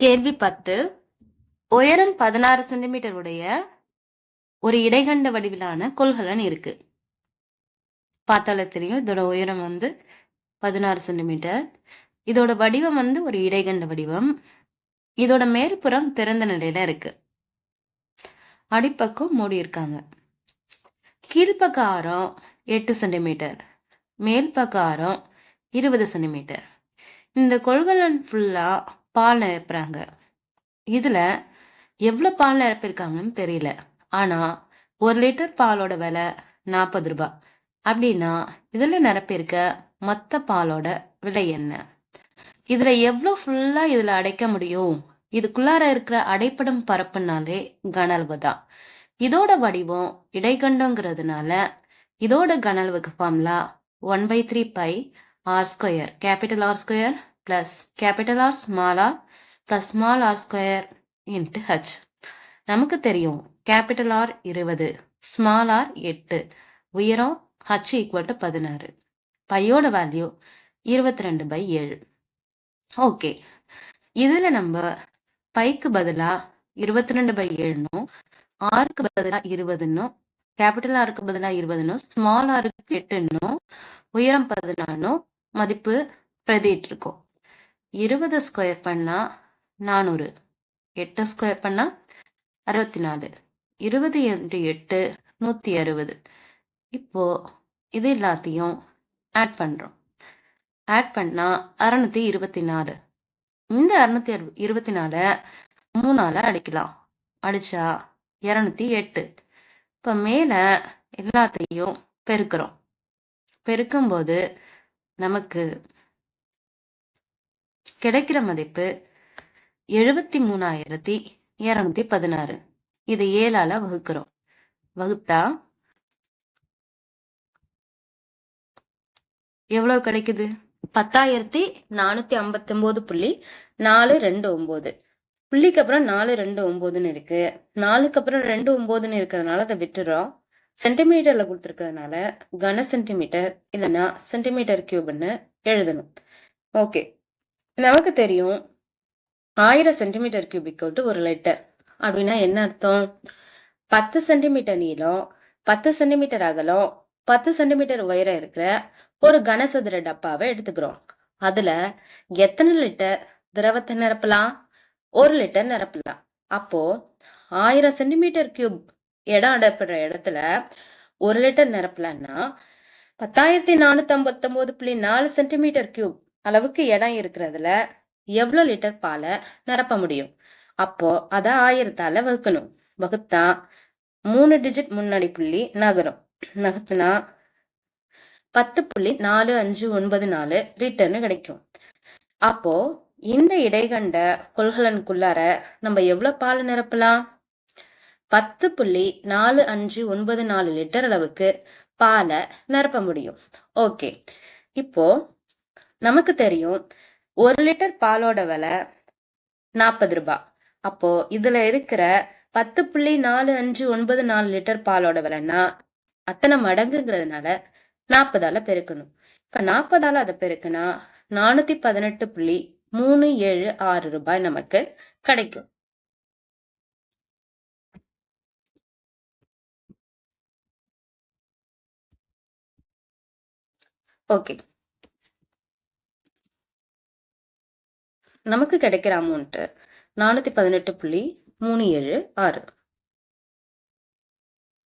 கேள்வி பத்து. உயரம் பதினாறு சென்டிமீட்டர் உடைய ஒரு இடைகண்ட வடிவிலான கொள்கலன் இருக்கு. பார்த்தாலே தெரியும் இதோட உயரம் வந்து பதினாறு சென்டிமீட்டர் இதோட வடிவம் வந்து ஒரு இடைகண்ட வடிவம். இதோட மேற்புறம் திறந்த நிலையில இருக்கு. அடிப்பக்கம் மூடி இருக்காங்க. கீழ்ப்பக்க ஆரம் எட்டு சென்டிமீட்டர் மேல்பக்க ஆரம் இருபது சென்டிமீட்டர் இந்த கொள்கலன் ஃபுல்லா பால் நிரப்புறாங்க. இதுல எவ்வளவு பால் நிரப்பிருக்காங்கன்னு தெரியல. ஆனா ஒரு லிட்டர் பாலோட விலை நாற்பது ரூபாய். அப்படின்னா இதுல நிரப்பியிருக்க மொத்த பாலோட விலை என்ன? இதுல எவ்வளவு ஃபுல்லா இதுல அடைக்க முடியும்? இதுக்குள்ளார இருக்கிற அடைப்படும் பரப்புனாலே கனல்வு தான். இதோட வடிவம் இடைகண்டங்கிறதுனால இதோட கனல்வுக்கு formula one by three pi R square capital R square plus capital R small R plus small R square into H நமக்கு தெரியும் கேபிட்டல் ஆர் இருபது ஸ்மால் ஆர் எட்டு உயரம் ஹச் ஈக்குவல் டு பதினாறு. பையோட வேல்யூ இருபத்தி ரெண்டு பை ஏழு. ஓகே இதுல நம்ம பைக்கு பதிலா இருபத்தி ரெண்டு பை ஏழுனும் ஆருக்கு பதிலா இருபதுன்னும் கேபிட்டல் ஆருக்கு பதிலா இருபதுன்னும் ஸ்மால் ஆருக்கு எட்டுன்னும் உயரம் பதினானும் மதிப்பு பிரதிட்டு இருக்கோம் இருபது ஸ்கொயர் பண்ணா நானூறு. எட்டு ஸ்கொயர் பண்ணா அறுபத்தி நாலு இருபது இன்ட்டு எட்டு நூற்றி அறுபது. இப்போ இது எல்லாத்தையும் ஆட் பண்ணுறோம் ஆட் பண்ணால் அறுநூத்தி இருபத்தி நாலு இந்த அறுநூத்தி அறு இருபத்தி நாலு மூணால அடிக்கலாம். அடிச்சா இரநூத்தி எட்டு. இப்போ மேலே எல்லாத்தையும் பெருக்கிறோம். பெருக்கும்போது நமக்கு கிடைக்கிற மதிப்பு எழுபத்தி மூணாயிரத்தி இருநூத்தி பதினாறு. இதை ஏழால வகுக்கிறோம். வகுத்தா எவ்வளவு கிடைக்குது? பத்தாயிரத்தி நானூத்தி ஐம்பத்தி ஒன்பது புள்ளி நாலு ரெண்டு ஒன்பது புள்ளிக்கு அப்புறம் நாலு ரெண்டு ஒன்பதுன்னு இருக்கு. நாலுக்கு அப்புறம் ரெண்டு ஒன்பதுன்னு இருக்கிறதுனால அதை விட்டுறோம். சென்டிமீட்டர்ல கொடுத்துருக்கிறதுனால கன சென்டிமீட்டர் இல்லைன்னா சென்டிமீட்டர் கியூப்னு எழுதணும். ஓகே. நமக்கு தெரியும் ஆயிரம் சென்டிமீட்டர் கியூபிக் ஒரு லிட்டர். அப்படின்னா என்ன அர்த்தம்? பத்து சென்டிமீட்டர் நீளம் பத்து சென்டிமீட்டர் அகலம் பத்து சென்டிமீட்டர் உயரம் இருக்கிற ஒரு கனசதுர டப்பாவை எடுத்துக்கிறோம். அதுல எத்தனை லிட்டர் திரவத்தை நிரப்பலாம்? ஒரு லிட்டர் நிரப்பலாம். அப்போ ஆயிரம் சென்டிமீட்டர் கியூப் இடம் அடப்படுற இடத்துல ஒரு லிட்டர் நிரப்பலாம்னா பத்தாயிரத்தி நானூத்தி ஐம்பத்தி ஒன்பது புள்ளி நாலு சென்டிமீட்டர் கியூப் அளவுக்கு இடம் இருக்கிறதுல எவ்வளவு லிட்டர் பாலை நிரப்ப முடியும்? அப்போ அத ஆயிரத்தால வகுக்கணும். வகுத்தா மூணு டிஜிட் முன்னாடி புள்ளி நகரும். நகர்த்துனா பத்து புள்ளி நாலு அஞ்சு ஒன்பது நாலு லிட்டர்னு கிடைக்கும். அப்போ இந்த இடைகண்ட கொள்கலனுக்குள்ளார நம்ம எவ்வளவு பால் நிரப்பலாம்? பத்து புள்ளி நாலு அஞ்சு ஒன்பது நாலு லிட்டர் அளவுக்கு பாலை நிரப்ப முடியும். ஓகே. இப்போ நமக்கு தெரியும் ஒரு லிட்டர் பாலோட விலை நாற்பது ரூபாய் அப்போ இதுல இருக்கிற பத்து புள்ளி நாலு அஞ்சு ஒன்பது நாலு லிட்டர் பாலோட விலைன்னா அத்தனை மடங்குங்கிறதுனால நாற்பதால பெருக்கணும். இப்ப நாற்பதால அதை பெருக்குனா நானூத்தி பதினெட்டு புள்ளி மூணு ஏழு ஆறு ரூபாய் நமக்கு கிடைக்கும். ஓகே. நமக்கு கிடைக்கிற அமௌண்ட் நானூத்தி பதினெட்டு புள்ளி மூணு ஏழு ஆறு.